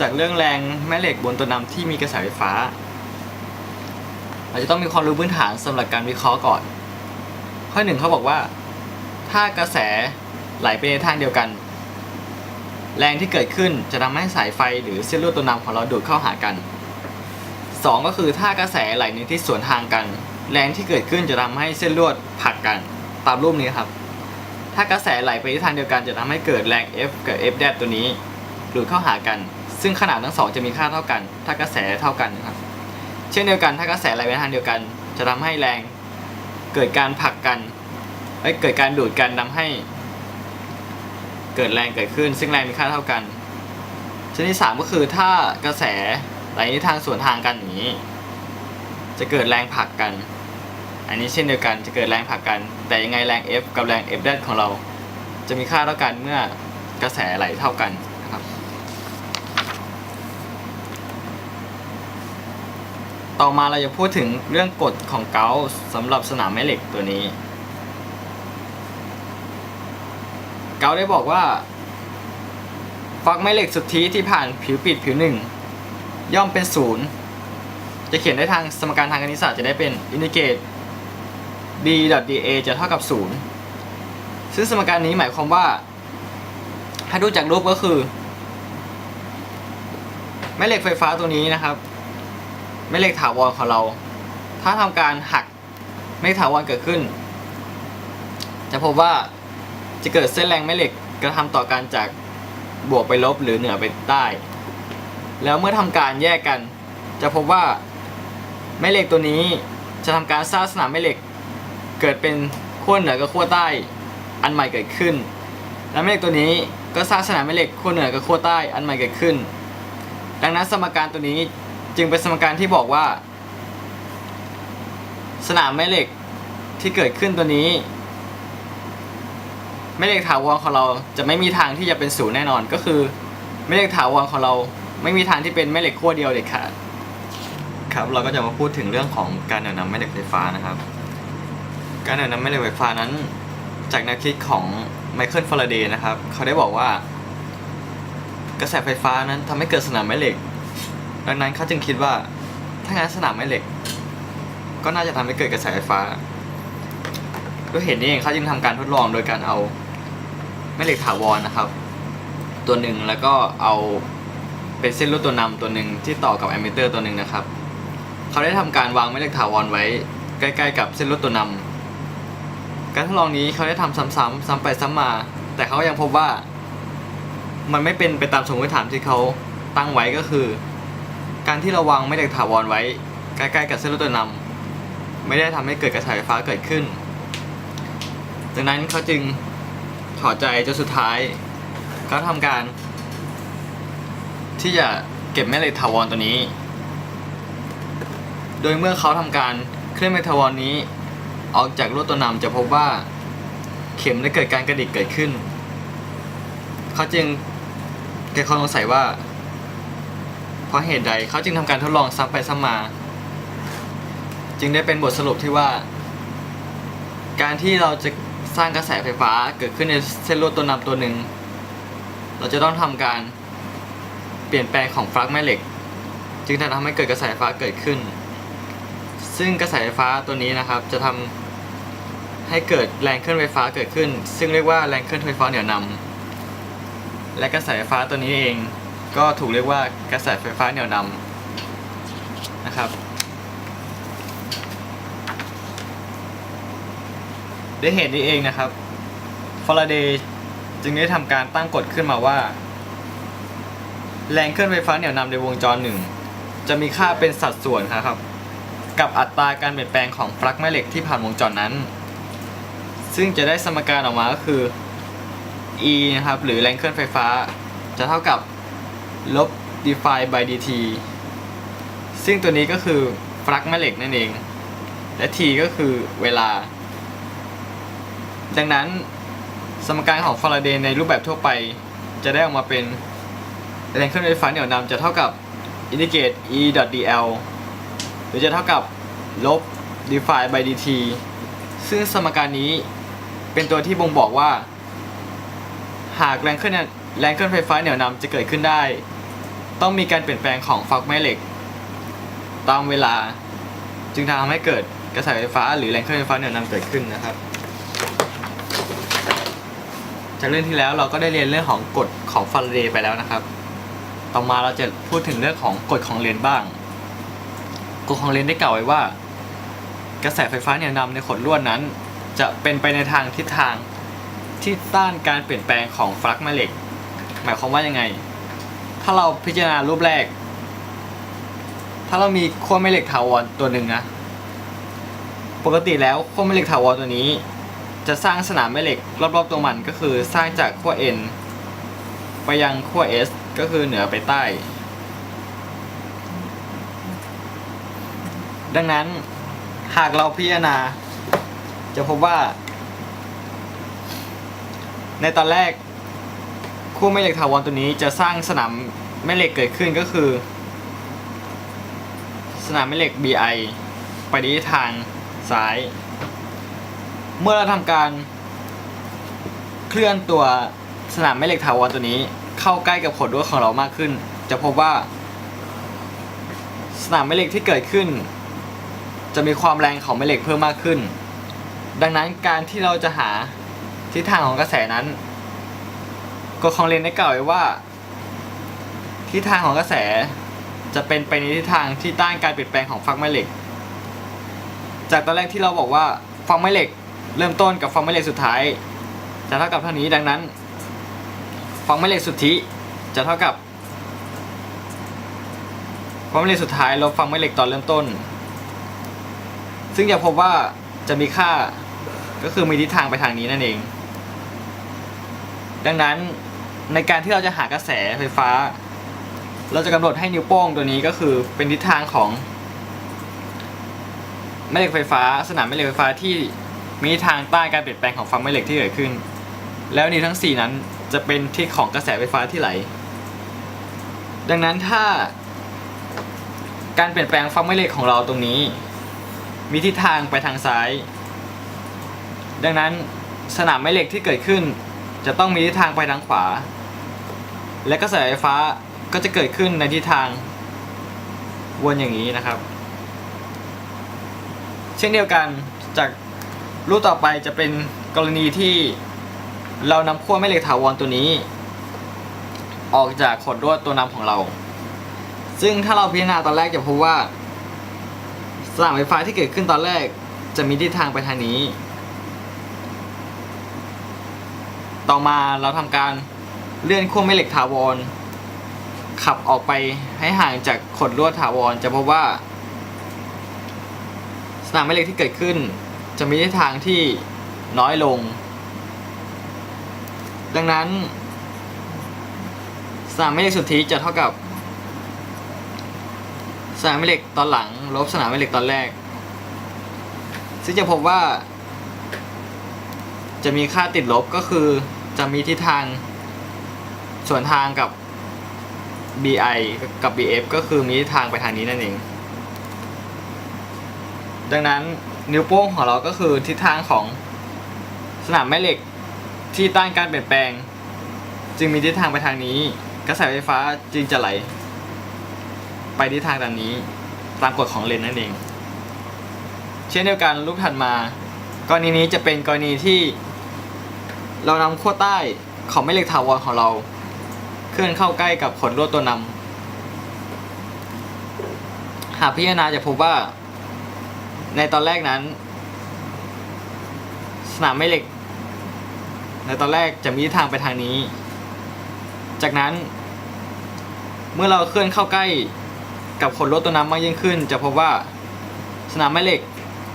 จากเรื่องแรงแม่เหล็กบนตัวนำที่มีกระแสไฟฟ้าเราจจะต้องมีความรู้พื้นฐานสำหรับการวิเคราะห์ก่อน ข้อหนึ่งเขาบอกว่า ถ้ากระแสไหลไปในทางเดียวกัน แรงที่เกิดขึ้นจะทำให้สายไฟหรือเส้นลวดตัวนำของเราดูดเข้าหากันสองก็คือถ้ากระแสไหลในที่สวนทางกัน แรงที่เกิดขึ้นจะทำให้เส้นลวดผลักกันตามรูปนี้ครับ ถ้ากระแสไหลไปในทางเดียวกันจะทำให้เกิดแรง F กับ F แดตัวนี้ดูดเข้าหากัน ซึ่งขนาดทั้งสองจะมีค่าเท่ากัน ถ้ากระแสเท่ากันนะครับ เช่นเดียวกันถ้ากระแสไหลไปในทางเดียวกัน จะทำให้แรงเกิดการผลักกันเกิดการดูดกันทำให้ เกิดแรงเกิดขึ้น ซึ่งแรงมีค่าเท่ากันชนิดที่สามก็คือถ้ากระแสไหลในทางสวนทางกันอย่างนี้ จะเกิดแรงผลักกัน อันนี้เช่นเดียวกันจะเกิดแรงผลักกัน แต่ยังไงแรง F กับแรง F แดของเรา จะมีค่าเท่ากันเมื่อกระแสไหลเท่ากันนะครับ ต่อมาเราจะพูดถึงเรื่องกฎของเกาส์สำหรับสนามแม่เหล็กตัวนี้ เกาได้บอกว่าฟักแม่เหล็กสุทธิที่ผ่านผิวปิดผิวหนึ่งย่อมเป็นศูนย์จะเขียนได้ทางสมการทางคณิตศาสตร์จะได้เป็น indicate b da จะเท่ากับ0ซึ่งสมการนี้หมายความว่าถ้าดูจากรูปก็คือ แม่เหล็กไฟฟ้าตัวนี้นะครับ ม่เหล็กถาวรของเรา ถ้าทำการหักแม่เหล็กถาวรเกิดขึ้น จะพบว่าจะเกิดเส้นแรงแม่เหล็กกระทำต่อกันจากบวกไปลบหรือเหนือไปใต้ แล้วเมื่อทำการแยกกัน จะพบว่าแม่เหล็กตัวนี้จะทำการสร้างสนามแม่เหล็ก เกิดเป็นขั้วเหนือกับขั้วใต้ อันใหม่เกิดขึ้น และแม่เหล็กตัวนี้ก็สร้างสนามแม่เหล็กขั้วเหนือกับขั้วใต้อันใหม่เกิดขึ้น ดังนั้นสมการตัวนี้ จึงเป็นสมการที่บอกว่า สนามแม่เหล็กที่เกิดขึ้นตัวนี้ แม่เหล็กถาวรของเราจะไม่มีทางที่จะเป็นศูนย์แน่นอนก็คือ แม่เหล็กถาวรของเราไม่มีทางที่เป็นแม่เหล็กขั้วเดียวเด็ดขาดครับเราก็จะมาพูดถึงเรื่องของการเหนี่ยวนำแม่เหล็กไฟฟ้านะครับ การเหนี่ยวนำแม่เหล็กไฟฟ้านั้น จากแนวคิดของไมเคิลฟาราเดย์นะครับ เขาได้บอกว่ากระแสไฟฟ้านั้นทำให้เกิดสนามแม่เหล็ก ดังนั้นเขาจึงคิดว่า ถ้างั้นสนามแม่เหล็ก ก็น่าจะทำให้เกิดกระแสไฟฟ้าด้วยเหตุนี้เองเขาจึงทำการทดลองโดยการเอาแม่เหล็กถาวรนะครับ ตัวหนึ่งแล้วก็เอาเป็นเส้นลวดตัวนำตัวหนึ่งที่ต่อกับแอมมิเตอร์ตัวหนึ่งนะครับ เขาได้ทำการวางแม่เหล็กถาวรไว้ ใกล้ ๆ กับเส้นลวดตัวนำการทดลองนี้เขาได้ทำซ้ำๆซ้ำไปซ้ำมา แต่เขายังพบว่า มันไม่เป็นไปตามสมมติฐานที่เขาตั้งไว้ก็คือ การที่เราวางแม่เหล็กถาวรไว้ ใกล้ๆกับเส้นลวดตัวนำไม่ได้ทำให้เกิดกระแสไฟฟ้าเกิดขึ้น ดังนั้นเขาจึงถอดใจจนสุดท้ายเขาทำการ ที่จะเก็บแม่เหล็กถาวรตัวนี้ โดยเมื่อเขาทำการเคลื่อนแม่เหล็กถาวรนี้ ออกจากลวดตัวนำจะพบว่า เข็มได้เกิดการกระดิกเกิดขึ้น เขาจึงเกิดความสงสัยว่า ราะเหตุใดเขาจึงทำการทดลองซ้ำไปซ้ำมา จึงได้เป็นบทสรุปที่ว่า การที่เราจะสร้างกระแสไฟฟ้าเกิดขึ้นในเส้นลวดตัวนำตัวหนึ่ง เราจะต้องทำการเปลี่ยนแปลงของฟลักซ์แม่เหล็ก จึงจะทำให้เกิดกระแสไฟฟ้าเกิดขึ้น ซึ่งกระแสไฟฟ้าตัวนี้นะครับ จะทำให้เกิดแรงเคลื่อนไฟฟ้าเกิดขึ้น ซึ่งเรียกว่าแรงเคลื่อนไฟฟ้าเหนี่ยวนำและกระแสไฟฟ้าตัวนี้เอง ก็ถูกเรียกว่ากระแสไฟฟ้าเหนี่ยวนำนะครับ ด้วยเหตุนี้เองนะครับฟาราเดย์จึงได้ทำการตั้งกฎขึ้นมาว่า แรงเคลื่อนไฟฟ้าเหนี่ยวนำในวงจรหนึ่งจะมีค่าเป็นสัดส่วนครับ กับอัตราการเปลี่ยนแปลงของปลั๊กแม่เหล็กที่ผ่านวงจรนั้น ซึ่งจะได้สมการออกมาก็คือ E นะครับหรือแรงเคลื่อนไฟฟ้าจะเท่ากับ ลบ dphi by dt ซึ่งตัวนี้ก็คือปลั๊กแม่เหล็กนั่นเอง และ t ก็คือเวลา ดังนั้นสมการของฟาราเดย์ในรูปแบบทั่วไป จะได้ออกมาเป็นแรงเคลื่อนไฟฟ้าเหนี่ยวนำจะเท่ากับ indicate e dl หรือจะเท่ากับลบ dphi by dt ซึ่งสมการนี้เป็นตัวที่บ่งบอกว่า หากแรงเคลื่อนแรงเคลื่อนไฟฟ้าเหนี่ยวนำจะเกิดขึ้นได้ ต้องมีการเปลี่ยนแปลงของฟักแม่เหล็ก ตามเวลา จึงทำให้เกิดกระแสไฟฟ้า หรือแรงเคลื่อนไฟฟ้าเหนี่ยวนำเกิดขึ้นนะครับ จากเรื่องที่แล้วเราก็ได้เรียนเรื่องของกฎของฟาราเดย์ไปแล้วนะครับ ต่อมาเราจะพูดถึงเรื่องของกฎของเลนบ้าง กฎของเลนได้กล่าวไว้ว่า กระแสไฟฟ้าเหนี่ยนำในขดลวดนั้น จะเป็นไปในทางทิศทางที่ต้านการเปลี่ยนแปลงของฟลักซ์แม่เหล็ก หมายความว่ายังไง ถ้าเราพิจารณารูปแรก ถ้าเรามีขั้วแม่เหล็กถาวรตัวหนึ่งนะ ปกติแล้วขั้วแม่เหล็กถาวรตัวนี้ จะสร้างสนามแม่เหล็กรอบๆตัวมันก็คือสร้างจากขั้ว N ไปยังขั้ว S ก็คือเหนือไปใต้ ดังนั้นหากเราพิจารณา จะพบว่า ในตอนแรก ขั้วแม่เหล็กถาวรตัวนี้จะสร้างสนามแม่เหล็กเกิดขึ้นก็คือ สนามแม่เหล็ก BI ไปในทิศทางซ้าย เมื่อเราทำการ เคลื่อนตัวสนามแม่เหล็กถาวรตัวนี้ เข้าใกล้กับขดลวดของเรามากขึ้น จะพบว่า สนามแม่เหล็กที่เกิดขึ้น จะมีความแรงของแม่เหล็กเพิ่มมากขึ้น ดังนั้นการที่เราจะหาทิศทางของกระแสนั้น กฎของเลนได้กล่าวไว้ว่าทิศทางของกระแสจะเป็นไปในทิศทางที่ต้านการเปลี่ยนแปลงของฟักแม่เหล็ก จากตอนแรกที่เราบอกว่าฟักแม่เหล็ก เริ่มต้นกับฟักแม่เหล็กสุดท้าย จะเท่ากับเท่านี้ดังนั้น ฟักแม่เหล็กสุทธิจะเท่ากับฟักแม่เหล็กสุดท้ายลบฟักแม่เหล็กตอนเริ่มต้น ซึ่งจะพบว่าจะมีค่าก็คือมีทิศทางไปทางนี้นั่นเอง ดังนั้น ในการที่เราจะหากระแสไฟฟ้า เราจะกำหนดให้นิ้วโป้งตัวนี้ก็คือเป็นทิศทางของแม่เหล็กไฟฟ้า สนามแม่เหล็กไฟฟ้าที่มีทางต้านการเปลี่ยนแปลงของฟังแม่เหล็กที่เกิดขึ้น แล้วนิ้วทั้ง 4 นั้นจะเป็นทิศของกระแสไฟฟ้าที่ไหล ดังนั้นถ้า การเปลี่ยนแปลงฟังแม่เหล็กของเราตรงนี้ มีทิศทางไปทางซ้าย ดังนั้นสนามแม่เหล็กที่เกิดขึ้นจะต้องมีทิศทางไปทางขวา และกระแสไฟฟ้าก็จะเกิดขึ้นในทิศทางวนอย่างนี้นะครับ เช่นเดียวกันจากรูปต่อไปจะเป็นกรณีที่เรานำขั้วแม่เหล็กถาวรตัวนี้ ออกจากขดลวดตัวนำของเรา ซึ่งถ้าเราพิจารณาตอนแรกจะพบว่าสนามไฟฟ้าที่เกิดขึ้นตอนแรกจะมีทิศทางไปทางนี้ ต่อมาเราทำการ เลื่อนขั้วแม่เหล็กถาวร ขับออกไปให้ห่างจากขดลวดถาวร จะพบว่า สนามแม่เหล็กที่เกิดขึ้น จะมีทิศทางที่น้อยลง ดังนั้น สนามแม่เหล็กสุทธิจะเท่ากับ สนามแม่เหล็กตอนหลัง ลบสนามแม่เหล็กตอนแรก ซึ่งจะพบว่า จะมีค่าติดลบก็คือจะมีทิศทาง ส่วนทางกับ BI กับ BF ก็คือมีทิศทางไปทางนี้นั่นเอง ดังนั้นนิ้วโป้งของเราก็คือทิศทางของสนามแม่เหล็กที่ต้านการเปลี่ยนแปลง จึงมีทิศทางไปทางนี้ กระแสไฟฟ้าจึงจะไหล ไปทิศทางตามนี้ตามกฎของเลนนั่นเอง เช่นเดียวกันรูปถัดมากรณีนี้จะเป็นกรณีที่ เรานำขั้วใต้ของแม่เหล็กถาวรของเรา เคลื่อนเข้าใกล้กับขนลวดตัวนำหากพิจารณาจะพบว่า ในตอนแรกนั้น สนามแม่เหล็ก ในตอนแรกจะมีทิศทางไปทางนี้ จากนั้น เมื่อเราเคลื่อนเข้าใกล้กับขนลวดตัวน้ำมากยิ่งขึ้น จะพบว่าสนามแม่เหล็ก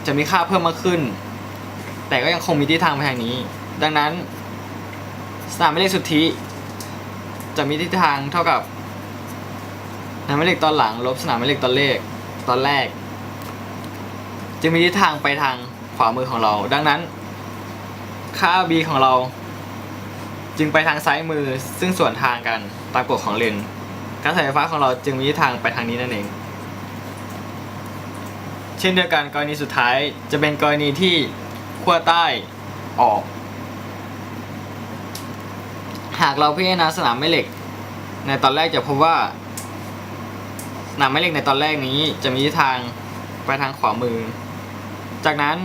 จะมีค่าเพิ่มมากขึ้น แต่ก็ยังคงมีทิศทางไปทางนี้ ดังนั้น สนามแม่เหล็กสุทธิ จะมีทิศทางเท่ากับสนามแม่เหล็กตอนหลัง ลบสนามแม่เหล็กตอนเลขตอนแรก จะมีทิศทางไปทางขวามือของเรา ดังนั้น ค่า b ของเรา จึงไปทางซ้ายมือซึ่งส่วนทางกันตามกฎของเลนกระแสไฟฟ้าของเราจึงมีทิศทางไปทางนี้นั่นเอง เช่นเดียวกันกรณีสุดท้ายจะเป็นกรณีที่ขั้วใต้ออก หากเราพิจารณาสนามแม่เหล็ก ในตอนแรกจะพบว่า สนามแม่เหล็กในตอนแรกนี้จะมีทิศทางไปทางขวามือ จากนั้น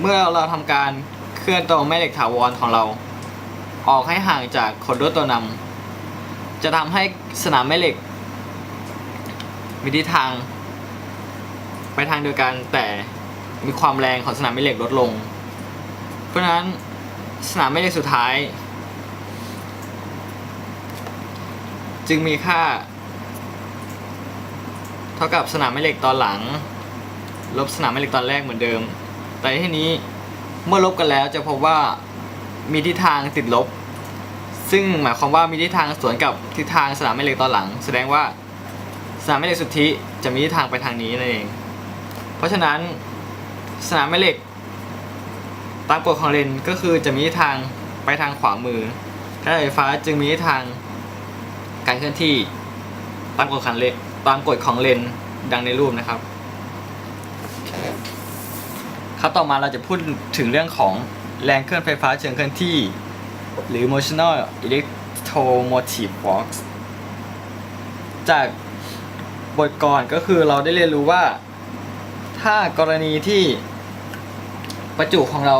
เมื่อเราทำการเคลื่อนตัวแม่เหล็กถาวรของเรา ออกให้ห่างจากขดลวดตัวนำจะทำให้สนามแม่เหล็ก มีทิศทาง ไปทางเดียวกันแต่มีความแรงของสนามแม่เหล็กลดลง เพราะฉะนั้นสนามแม่เหล็กสุดท้าย จึงมีค่า เท่ากับสนามแม่เหล็กตอนหลัง ลบสนามแม่เหล็กตอนแรกเหมือนเดิม แต่ที่นี้เมื่อลบกันแล้วจะพบว่ามีทิศทางติดลบ ซึ่งหมายความว่ามีทิศทางสวนกับทิศทางสนามแม่เหล็กตอนหลัง แสดงว่าสนามแม่เหล็กสุทธิจะมีทิศทางไปทางนี้นั่นเอง เพราะฉะนั้นสนามแม่เหล็ก ตามกฎของเลนก็คือจะมีทิศทางไปทางขวามือกระแสไฟฟ้าจึงมีทิศทาง การเคลื่อนที่ตามกฎของเลนตามกฎของเลนดังในรูปนะครับ ครับต่อมาเราจะพูดถึงเรื่องของแรงเคลื่อนไฟฟ้าเชิงเคลื่อนที่ หรือ motional electromotive force จากบทก่อนก็คือเราได้เรียนรู้ว่า ถ้ากรณีที่ประจุของเรา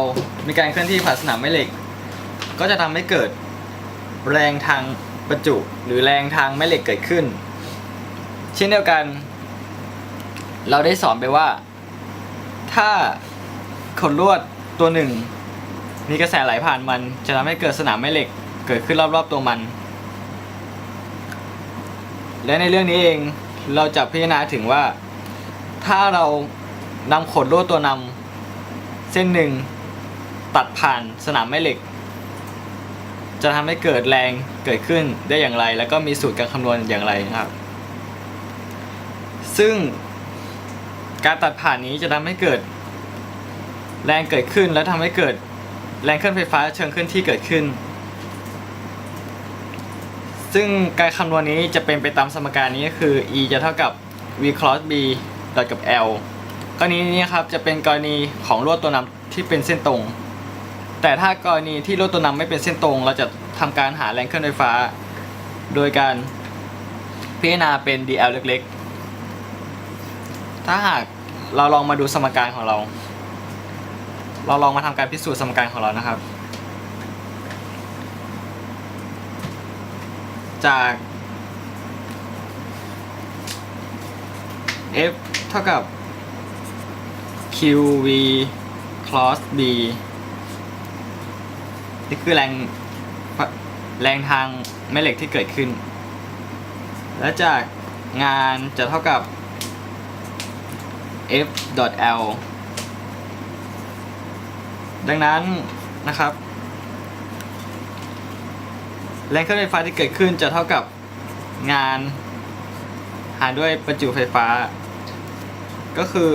มีการเคลื่อนที่ผ่านสนามแม่เหล็ก ก็จะทำให้เกิดแรงทาง ประจุหรือแรงทางแม่เหล็กเกิดขึ้น เช่นเดียวกัน เราได้สอนไปว่า ถ้าขนลวดตัวหนึ่ง มีกระแสไหลผ่านมัน จะทำให้เกิดสนามแม่เหล็กเกิดขึ้นรอบๆตัวมัน และในเรื่องนี้เองเราจะพิจารณาถึงว่า ถ้าเรานำขนลวดตัวนำเส้นหนึ่งตัดผ่านสนามแม่เหล็ก จะทำให้เกิดแรงเกิดขึ้นได้อย่างไร แล้วก็มีสูตรการคำนวณอย่างไรนะครับ ซึ่งการตัดผ่านนี้จะทำให้เกิด แรงเกิดขึ้น และทำให้เกิดแรงเคลื่อนไฟฟ้าเชิงเคลื่อนที่เกิดขึ้น ซึ่งการคำนวณนี้จะเป็นไปตามสมการนี้ก็คือ e จะเท่ากับ v cross b ดอทกับ l กรณีนี้ครับจะเป็นกรณีของลวดตัวนำที่เป็นเส้นตรง แต่ถ้ากรณีที่ลวดตัวนำไม่เป็นเส้นตรง เราจะทำการหาแรงเคลื่อนไฟฟ้า โดยการพิจารณาเป็น dl เล็กๆ ถ้าหากเราลองมาดูสมการของเรา เราลองมาทำการพิสูจน์สมการของเรานะครับ จาก F เท่ากับ QV cross B นี่คือแรงแรงทางแม่เหล็กที่เกิดขึ้น และจากงานจะเท่ากับ F L ดังนั้นนะครับ แรงเคลื่อนไฟฟ้าที่เกิดขึ้นจะเท่ากับงาน หารด้วยประจุไฟฟ้า ก็คือ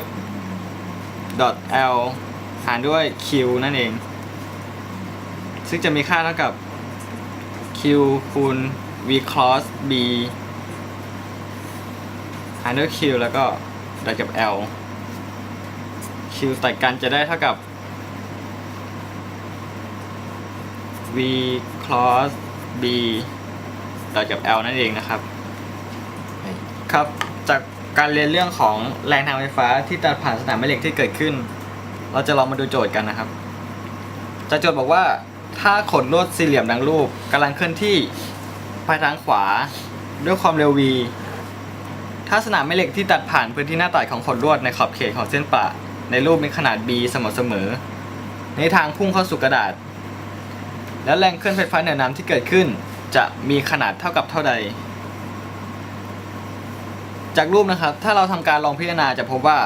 F L หารด้วย Q นั่นเอง ซึ่งจะมีค่าเท่ากับ Q คูณ V cross B หารด้วย Q แล้วก็ตัดกับ L Q ตัดกันจะได้เท่ากับ V cross B ตัดกับ L นั่นเองนะครับ ครับ การเรียนเรื่องของแรงทางไฟฟ้าที่ตัดผ่านสนามแม่เหล็กที่เกิดขึ้น เราจะลองมาดูโจทย์กันนะครับจากโจทย์บอกว่าถ้าขนลวดสี่เหลี่ยมดังรูปกำลังเคลื่อนที่ไปทางขวาด้วยความเร็ว v ถ้าสนามแม่เหล็กที่ตัดผ่านพื้นที่หน้าตัดของขนลวดในขอบเขตของเส้นปะ ในรูปมีขนาด b สมอเสมอ ในทางพุ่งเข้าสู่กระดาษ แล้วแรงเคลื่อนไฟฟ้าเหนือน้ำที่เกิดขึ้น จะมีขนาดเท่ากับเท่าใด จากรูปนะครับ ถ้าเราทำการลองพิจารณาจะพบว่า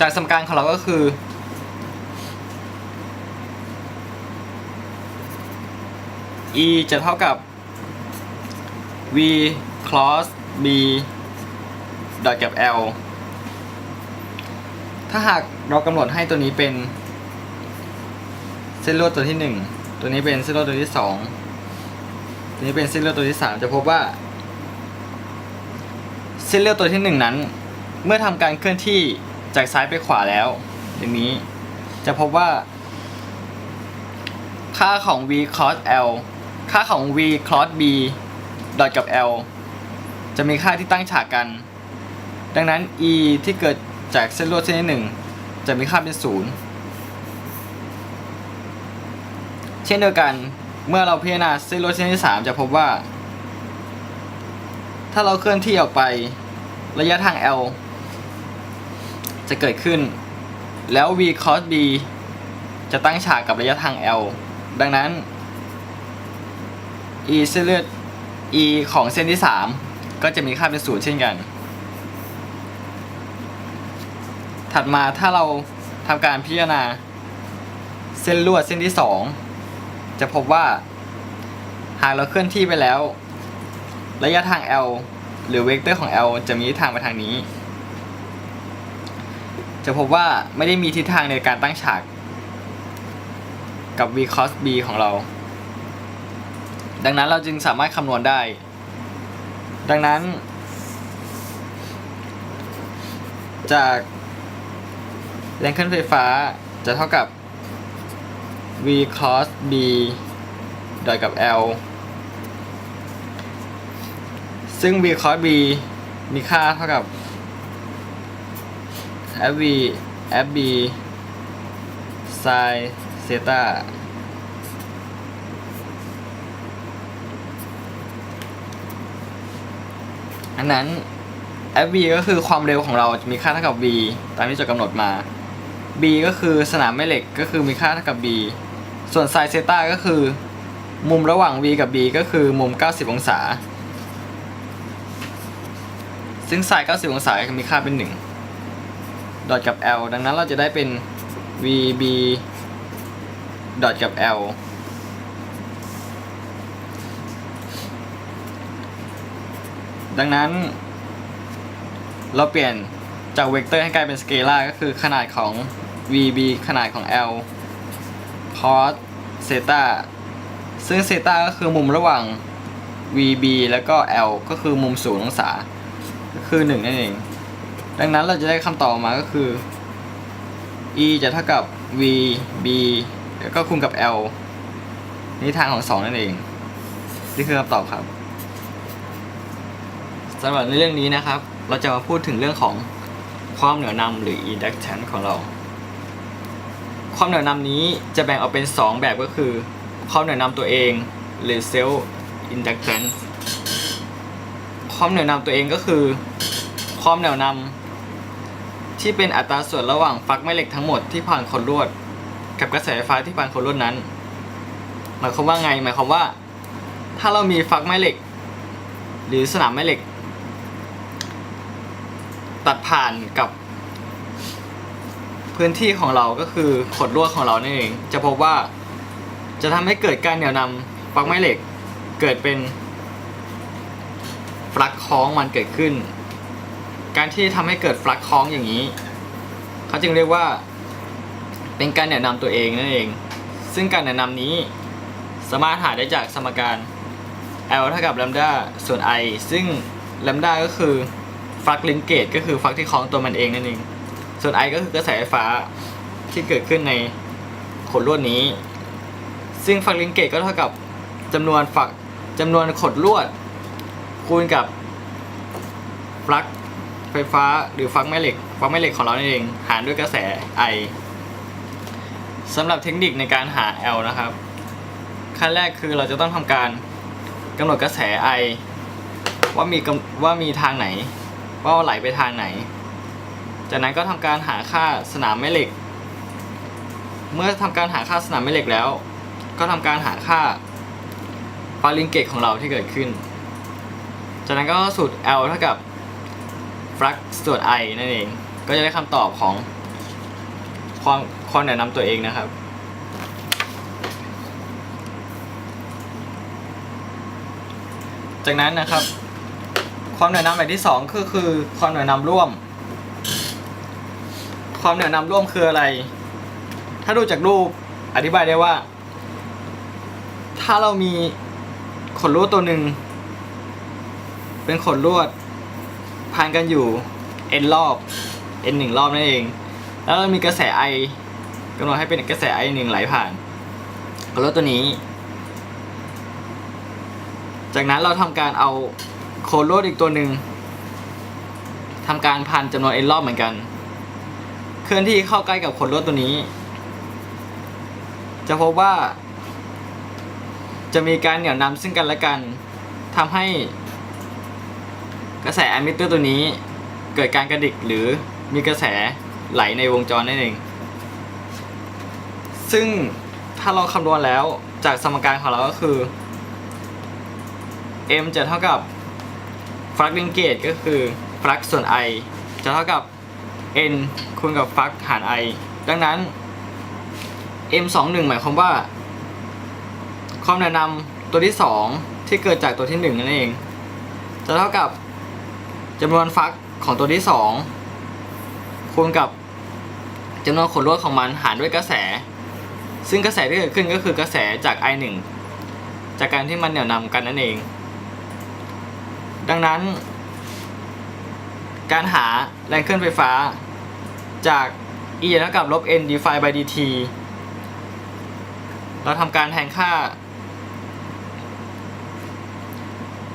จากสมการของเราก็คือ e จะเท่ากับ v cross b ดอทกับ l ถ้าหากเรากำหนดให้ตัวนี้เป็น เส้นลวดตัวที่ 1 ตัวนี้เป็นเส้นลวดตัวที่ 2 ตัวนี้เป็นเส้นลวดตัวที่ 3 จะพบว่า ส้นเลือดตัวที่1นั้น เมื่อทำการเคลื่อนที่จากซ้ายไปขวาแล้ว อย่างนี้จะพบว่า ค่าของ v cos l ค่าของ v cross b ดอทกับ l จะมีค่าที่ตั้งฉากกัน ดังนั้น e ที่เกิดจากเส้นลวดเส้นที่หนึ่งจะมีค่าเป็นศูนย์เช่นเดียวกันเมื่อเราพิจารณาเส้นลวดเส้นที่ 3 จะพบว่า ถ้าเราเคลื่อนที่ออกไป ระยะทาง l จะเกิดขึ้น แล้ว v cos b จะตั้งฉากกับระยะทาง l ดังนั้น e เส้นเลือด e ของเส้นที่ 3 ก็จะมีค่าเป็นศูนย์เช่นกัน ถัดมาถ้าเราทำการพิจารณา เส้นลวดเส้นที่ 2 จะพบว่า หากเราเคลื่อนที่ไปแล้ว ระยะทาง l หรือเวกเตอร์ของ l จะมีทิศทางไปทางนี้ จะพบว่าไม่ได้มีทิศทางในการตั้งฉาก กับ v cos b ของเรา ดังนั้นเราจึงสามารถคำนวณได้ ดังนั้น จากแรงเคลื่อนไฟฟ้าจะเท่ากับ v cos b ดอยกับ l ซึ่ง v cos b มีค่าเท่ากับ f v f b sin เซตาอันนั้น f v ก็คือความเร็วของเราจะมีค่าเท่ากับ v ตามที่โจทย์กำหนดมา b ก็คือสนามแม่เหล็กก็คือมีค่าเท่ากับ b ส่วน sin เซตาก็คือ มุมระหว่าง v กับ b ก็คือมุม 90 องศา ซึ่ง sin 90 องศาจะมีค่าเป็น 1 ดอทกับ l ดังนั้นเราจะได้เป็น vb ดอทกับ l ดังนั้น เราเปลี่ยนจากเวกเตอร์ให้กลายเป็นสเกลาร์ก็คือขนาดของ vb ขนาดของ l cos เซตาซึ่งเซตาก็คือมุมระหว่าง vb แล้วก็ l ก็คือมุมศูนย์องศา คือ1นั่นเอง ดังนั้นเราจะได้คำตอบออกมาก็คือ e จะเท่ากับ v b แล้วก็คูณกับ l นี่ทางของ 2 นั่นเอง นี่คือคำตอบครับสำหรับในเรื่องนี้นะครับ เราจะมาพูดถึงเรื่องของความเหนี่ยวนำหรือ inductance ของเรา ความเหนี่ยวนำนี้จะแบ่งออกเป็น 2 แบบก็คือ ความเหนี่ยวนำตัวเองหรือ self inductance ความเหนี่ยวนำตัวเองก็คือ ความเหนี่ยวนำที่เป็นอัตราส่วนระหว่างปลั๊กแม่เหล็กทั้งหมดที่ผ่านคนลวด กับกระแสไฟฟ้าที่ผ่านคนลวดนั้น หมายความว่าไงหมายความว่า ถ้าเรามีฟักแม่เหล็ก หรือสนามแม่เหล็ก ตัดผ่านกับ พื้นที่ของเราก็คือขดลวดของเรานั่นเอง จะพบว่าจะทำให้เกิดการเหนี่ยวนำฟักแม่เหล็ก เกิดเป็นฟลักคล้องมันเกิดขึ้น การที่ทำให้เกิดฟลักคล้องอย่างนี้ เขาจึงเรียกว่า เป็นการแนะนำตัวเองนั่นเอง ซึ่งการแนะนำนี้สามารถหาได้จากสมการ L เท่ากับ lambda ส่วน I ซึ่ง lambda ก็คือฟลักลิงเกตก็คือฟลักที่คล้องตัวมันเองนั่นเอง ส่วน I ก็คือกระแสไฟฟ้าที่เกิดขึ้นในขดลวดนี้ ซึ่งฟลักลิงเกตก็เท่ากับจำนวนฝักจำนวนขดลวดคูณกับฟลัก ไฟฟ้าหรือฟลักแม่เหล็กฟลักแม่เหล็กของเราเอง หารด้วยกระแส I สำหรับเทคนิคในการหา L นะครับ ขั้นแรกคือเราจะต้องทำการกำหนดกระแส I ว่ามีว่ามีทางไหน ว่าไหลไปทางไหน จากนั้นก็ทำการหาค่าสนามแม่เหล็ก เมื่อทำการหาค่าสนามแม่เหล็กแล้ว ก็ทำการหาค่าปาลิงเกตของเราที่เกิดขึ้น จากนั้นก็สูตร L เท่ากับ ลักส่วน I นั่นเอง ก็จะได้คำตอบของความความแนะนำตัวเองนะครับ จากนั้นนะครับ ความเหนี่ยนำแบบที่สองก็คือความเหนี่ยนำร่วม ความเหนี่ยนำร่วมคืออะไร ถ้าดูจากรูปอธิบายได้ว่า ถ้าเรามีขนลวดตัวหนึ่งเป็นขนลวด พันกันอยู่ n รอบ n หนึ่งรอบนั่นเอง แล้วเรามีกระแส I กำหนดให้เป็นกระแส I หนึ่งไหลผ่านขนลวตัวนี้ จากนั้นเราทำการเอาโคโลดอีกตัวหนึ่งทำการพันจำนวน n รอบเหมือนกัน เคลื่อนที่เข้าใกล้กับโคโลดตัวนี้ จะพบว่า จะมีการเหนี่ยวนำซึ่งกันและกันทำให้ กระแสแอมมิเตอร์ตัวนี้เกิดการกระดิกหรือมีกระแสไหลในวงจรนั่นเอง ซึ่งถ้าเราคำนวณแล้วจากสมการของเราก็คือ m จะเท่ากับฟลักลิงเกตก็คือฟลักส่วน i จะเท่ากับ n คูณกับฟลักหาร i ดังนั้น m 2 1หมายความว่า ความแนะนำตัวที่ 2 ที่เกิดจากตัวที่ 1 นั่นเอง จะเท่ากับ จำนวนฟักของตัวที่2คูณกับจำนวนขนลวดของมันหารด้วยกระแส ซึ่งกระแสที่เกิดขึ้นก็คือกระแสจาก i 1 จากการที่มันเหนี่ยวนำกันนั่นเอง ดังนั้น การหาแรงเคลื่อนไฟฟ้าจาก E เท่ากับลบ n d phi by dt เราทำการแทนค่า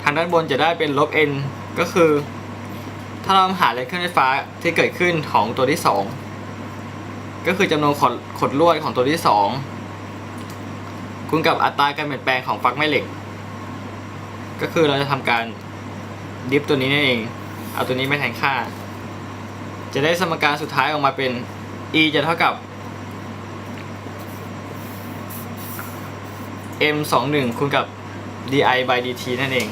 ทางด้านบนจะได้เป็นลบ n ก็คือ ถ้าเราหาแรงเคลื่อนไฟฟ้าที่เกิดขึ้นของตัวที่2ก็คือจำนวนขดขดลวดของตัวที่2คูณกับอัตราการเปลี่ยนแปลงของปลั๊กแม่เหล็ก ก็คือเราจะทำการดิฟตัวนี้นั่นเอง เอาตัวนี้ไปแทนค่า จะได้สมการสุดท้ายออกมาเป็น e จะเท่ากับ m 2 1คูณกับ di by dt นั่นเอง